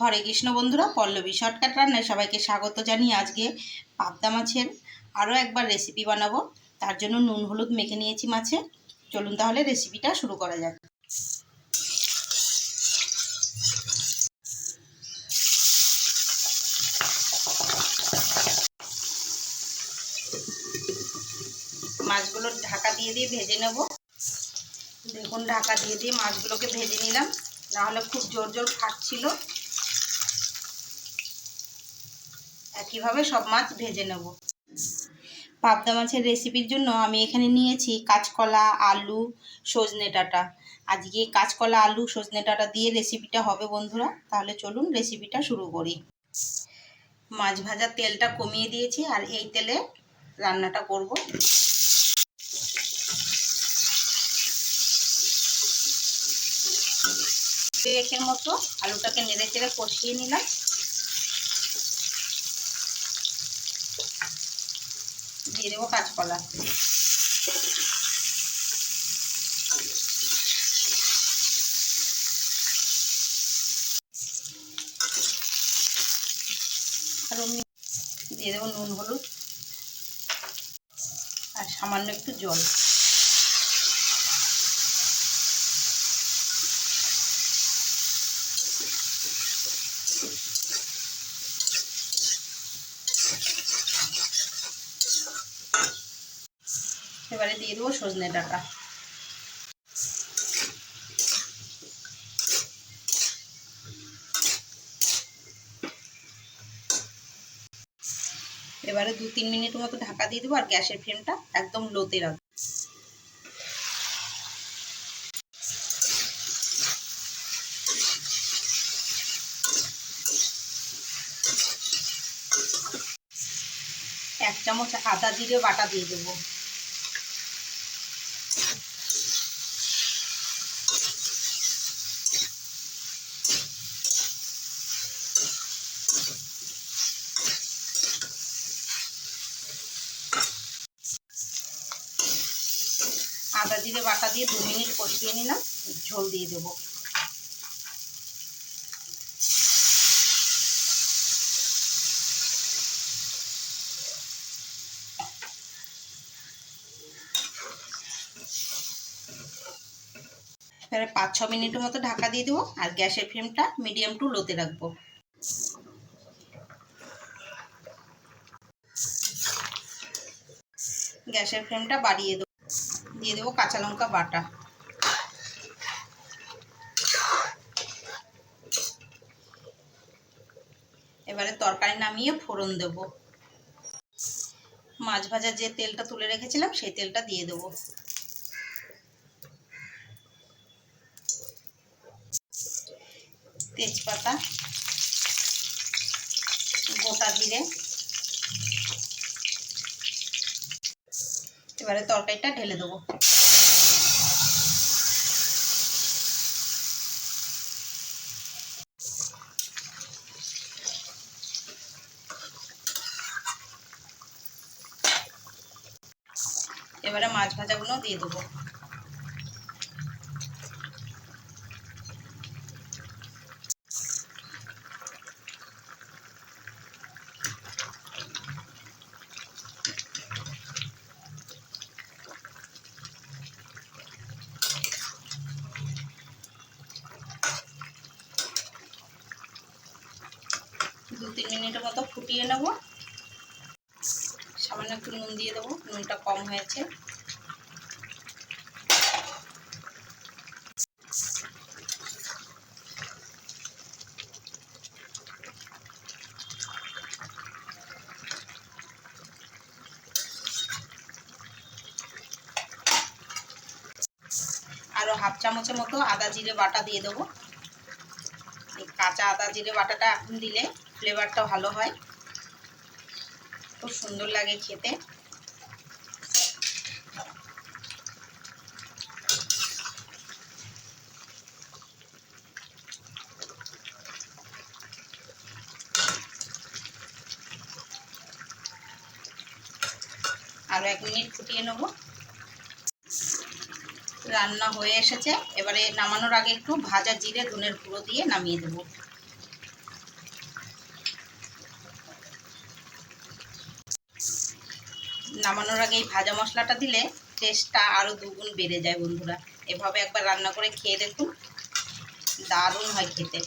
হরে কৃষ্ণ বন্ধুরা, পল্লবী শর্টকাট রান্নায় সবাইকে স্বাগত জানিয়ে আজকে পাবদা মাছের আরও একবার রেসিপি বানাবো। তার জন্য নুন, হলুদ মেখে নিয়েছি মাছে। চলুন তাহলে রেসিপিটা শুরু করা যাক। মাছগুলো ঢাকা দিয়ে দিয়ে ভেজে নেব। দেখুন, ঢাকা দিয়ে দিয়ে মাছগুলোকে ভেজে নিলাম। নাহলে খুব জোর জোর ফাটছিল। একইভাবে সব মাছ ভেজে নেব? পাবদা মাছের রেসিপির জন্য আমি এখানে নিয়েছি কাঁচকলা, আলু, সজনে ডাঁটা। আজকে কাঁচকলা, আলু, সজনে ডাঁটা দিয়ে রেসিপিটা হবে বন্ধুরা। তাহলে চলুন রেসিপিটা শুরু করি। মাছ ভাজার তেলটা কমিয়ে দিয়েছি আর এই তেলে রান্নাটা করব। একের মতো আলুটাকে নেড়ে চেড়ে কষিয়ে নিলাম। দিয়ে দেবো কাঁচকলা। আর দিয়ে দেবো নুন হলুদ আর সামান্য একটু জল। এবারে দিয়ে দেবো সজনে ডাটা। এবারে দু তিন মিনিট মতো ঢাকা দিয়ে দেবো আর গ্যাসের ফ্লেমটা একদম লোতে রাখব। এক চামচ আদা জিরে বাটা দিয়ে দেবো। আদা জিরে বাটা দিয়ে দু মিনিট কষিয়ে নিলাম ঝোল দিয়ে দেবো। এবারে পাঁচ ছ মিনিটের মতো ঢাকা দিয়ে দেবো, আর গ্যাসের ফ্লেমটা মিডিয়াম টু লোতে রাখব। গ্যাসের ফ্লেমটা বাড়িয়ে দেবো, দিয়ে দেবো কাঁচা লঙ্কা বাটা। এবারে তরকারি নামিয়ে ফোড়ন দেব। মাছ ভাজার যে তেলটা তুলে রেখেছিলাম, সেই তেলটা দিয়ে দেবো। তেজপাতা গোটা জিরে। এবারে তরকারিটা ঢেলে দেবো। এবারে মাছ ভাজাগুলো দিয়ে দেবো। মিনিটের মতো ফুটিয়ে নেব। সামান্য একটু নুন দিয়ে দেবো, নুনটা কম হয়েছে। আরও হাফ চামচের মতো আদা জিরে বাটা দিয়ে দেবো। কাঁচা আদা জিরে বাটাটা এখন দিলে ফ্লেভারটা ভালো হয়। খুব সুন্দর লাগে খেতে। আরও এক মিনিট ফুটিয়ে নেব। রান্না হয়ে এসেছে। এবারে নামানোর আগে একটু ভাজা জিরে, ধনের গুঁড়ো দিয়ে নামিয়ে দেব। নামানোর আগে এই ভাজা মশলাটা দিলে টেস্টটা আরও দুগুণ বেড়ে যায় বন্ধুরা। এভাবে একবার রান্না করে খেয়ে দেখুন। দারুণ হয় খেতে।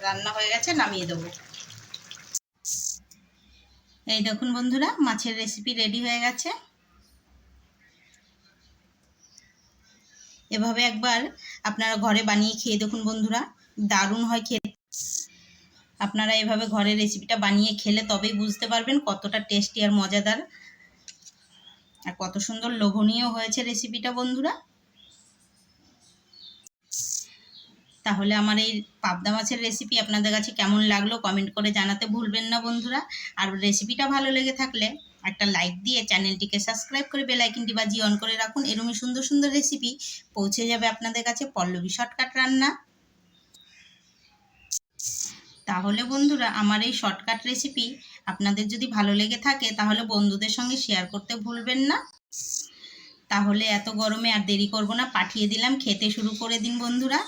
রান্না হয়ে গেছে, নামিয়ে দেবো। এই দেখুন বন্ধুরা, মাছের রেসিপি রেডি হয়ে গেছে। এভাবে একবার আপনারা ঘরে বানিয়ে খেয়ে দেখুন বন্ধুরা। দারুণ হয় খেতে। আপনারা এভাবে ঘরে রেসিপিটা বানিয়ে খেলে তবেই বুঝতে পারবেন কতটা টেস্টি আর মজাদার। আর কত সুন্দর লোভনীয় হয়েছে রেসিপিটা বন্ধুরা। তাহলে আমার এই পাবদা মাছের রেসিপি আপনাদের কাছে কেমন লাগল কমেন্ট করে জানাতে ভুলবেন না, বন্ধুরা। আর রেসিপিটা ভালো লেগে থাকলে একটা লাইক দিয়ে চ্যানেলটিকে সাবস্ক্রাইব করে বেল আইকনটি বাজিয়ে অন করে রাখুন। এরকমই সুন্দর সুন্দর রেসিপি পৌঁছে যাবে আপনাদের কাছে। পল্লবী শর্টকাট রান্না। তাহলে বন্ধুরা, আমার এই শর্টকাট রেসিপি আপনাদের যদি ভালো লেগে থাকে, তাহলে বন্ধুদের সঙ্গে শেয়ার করতে ভুলবেন না। তাহলে এত গরমে আর দেরি করব না, পাঠিয়ে দিলাম, খেতে শুরু করে দিন বন্ধুরা।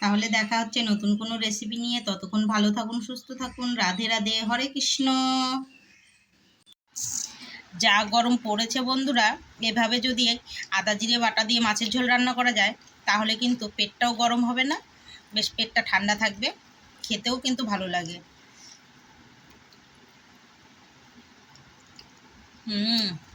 তাহলে দেখা হচ্ছে নতুন কোনো রেসিপি নিয়ে। ততক্ষণ ভালো থাকুন, সুস্থ থাকুন। রাধে রাধে, হরে কৃষ্ণ। যা গরম পড়েছে বন্ধুরা, এভাবে যদি আদা জিরে বাটা দিয়ে মাছের ঝোল রান্না করা যায়, তাহলে কিন্তু পেটটাও গরম হবে না। বেশ পেটটা ঠান্ডা থাকবে। খেতেও কিন্তু ভালো লাগে। হুম।